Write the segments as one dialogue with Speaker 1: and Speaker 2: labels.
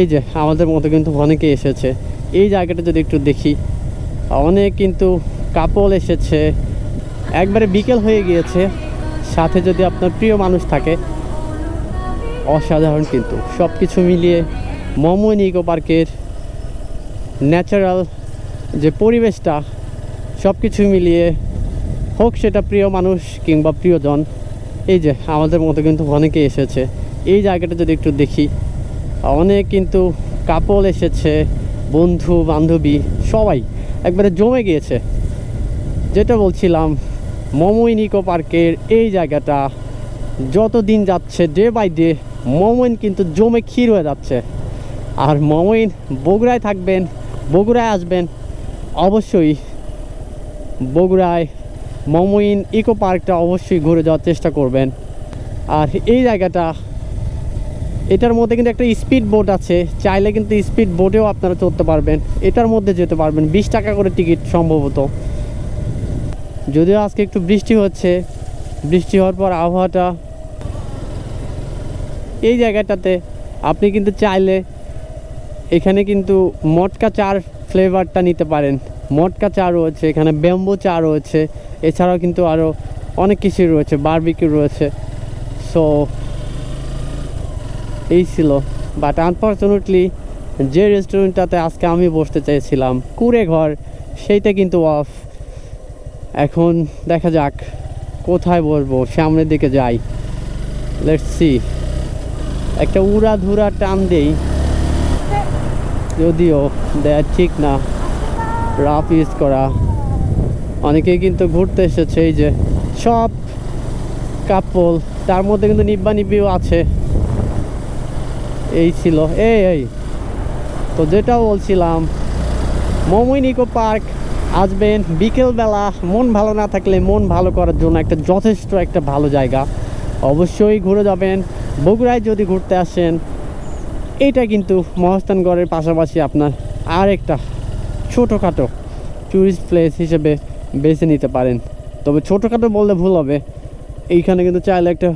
Speaker 1: এই যে, আমাদের মতো কিন্তু অনেকে এসেছে। এই জায়গাটা যদি একটু দেখি, অনেক কিন্তু কাপল এসেছে। একবারে বিকেল হয়ে গিয়েছে। সাথে যদি আপনার প্রিয় মানুষ থাকে, অসাধারণ কিন্তু। সব কিছু মিলিয়ে মমন ইকো পার্কের ন্যাচারাল যে পরিবেশটা সব কিছু মিলিয়ে হোক সেটা প্রিয় মানুষ কিংবা প্রিয়জন, এই যে, আমাদের মতো কিন্তু অনেকে এসেছে। এই জায়গাটা যদি একটু দেখি অনেক কিন্তু কাপল এসেছে, বন্ধু, বান্ধবী, সবাই। একবারে জমে গিয়েছে। যেটা বলছিলাম মমইন ইকো পার্কের এই জায়গাটা যত দিন যাচ্ছে ডে বাই ডে মমইন কিন্তু জমে ক্ষীর হয়ে যাচ্ছে। আর মমইন বগুড়ায় থাকবেন, বগুড়ায় আসবেন, অবশ্যই বগুড়ায় মমইন ইকো পার্কটা অবশ্যই ঘুরে যাওয়ার চেষ্টা করবেন। আর এই জায়গাটা এটার মধ্যে কিন্তু একটা স্পিড বোট আছে, চাইলে কিন্তু স্পিড বোটেও আপনারা চড়তে পারবেন। এটার মধ্যে যেতে পারবেন, বিশ টাকা করে টিকিট সম্ভবত। যদিও আজকে একটু বৃষ্টি হচ্ছে, বৃষ্টি হওয়ার পর আবহাওয়াটা এই জায়গাটাতে আপনি কিন্তু চাইলে এখানে কিন্তু মটকা চার ফ্লেভারটা নিতে পারেন। মটকা চা রয়েছে, এখানে ব্যাম্বু চা রয়েছে, এছাড়াও কিন্তু আরও অনেক কিছুই রয়েছে বারবিকিউ রয়েছে। সো এই ছিল। বাট আনফর্চুনেটলি যে রেস্টুরেন্টটাতে আজকে আমি বসতে চেয়েছিলাম, কুড়ে ঘর, সেইটা কিন্তু অফ এখন দেখা যাক কোথায় বসবো, সামনের দিকে যাই। লেটস সি একটা উড়া ধুরা টান দেই। যদিও দেয়া ঠিক না। রাফ ইউজ করা। অনেকেই কিন্তু ঘুরতে এসেছে, এই যে সব কাপল তার মধ্যে কিন্তু নিব্বা নিব্বিও আছে। এই ছিল, এই এই। তো যেটা বলছিলাম মমইন ইকো পার্ক আসবেন বিকেলবেলা, মন ভালো না থাকলে মন ভালো করার জন্য একটা যথেষ্ট একটা ভালো জায়গা। অবশ্যই ঘুরে যাবেন, বগুড়ায় যদি ঘুরতে আসেন, এটা কিন্তু মহাস্থানগড়ের পাশাপাশি আপনার আর একটা ছোটোখাটো ট্যুরিস্ট প্লেস হিসেবে বেছে নিতে পারেন। তবে ছোটোখাটো বললে ভুল হবে, এইখানে কিন্তু চাইলে একটা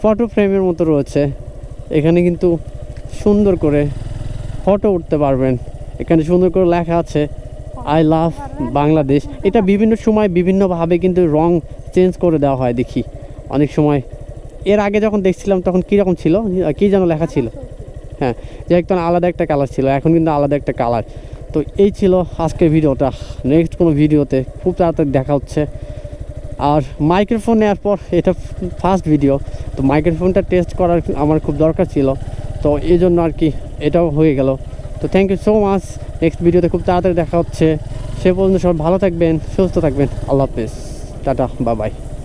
Speaker 1: ফটো ফ্রেমের মতো রয়েছে। এখানে কিন্তু সুন্দর করে ফটো উঠতে পারবেন। এখানে সুন্দর করে লেখা আছে আই লাভ বাংলাদেশ এটা বিভিন্ন সময় বিভিন্নভাবে কিন্তু রং চেঞ্জ করে দেওয়া হয় দেখি। অনেক সময় এর আগে যখন দেখছিলাম তখন কীরকম ছিল? কী যেন লেখা ছিল? হ্যাঁ যে একদম আলাদা একটা কালার ছিল, এখন কিন্তু আলাদা একটা কালার তো এই ছিল আজকের ভিডিওটা। নেক্সট কোনো ভিডিওতে খুব তাড়াতাড়ি দেখা হচ্ছে। আর মাইক্রোফোন নেওয়ার পর এটা ফার্স্ট ভিডিও তো মাইক্রোফোনটা টেস্ট করার আমার খুব দরকার ছিল, তো এই জন্য আর কি এটাও হয়ে গেল। তো thank you so much next ভিডিওতে খুব তাড়াতাড়ি দেখা হচ্ছে, সে পর্যন্ত সবাই ভালো থাকবেন, সুস্থ থাকবেন, আল্লাহ হাফেজ, টাটা বা বাই